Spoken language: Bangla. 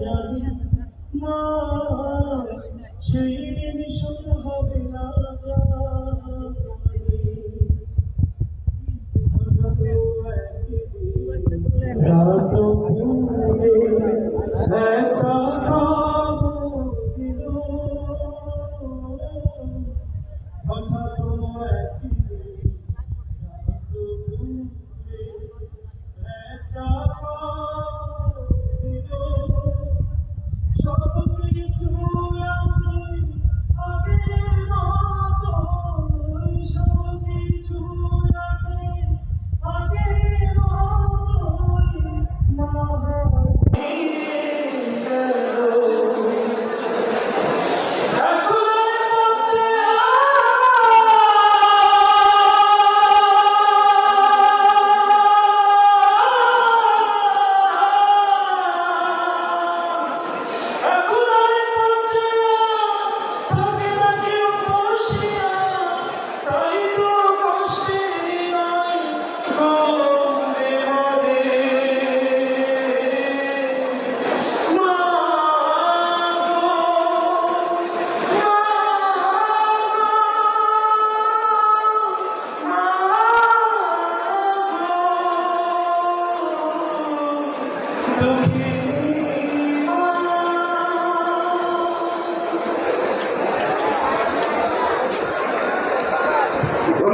জানি মা সেই দিন হবে না জানি Look here.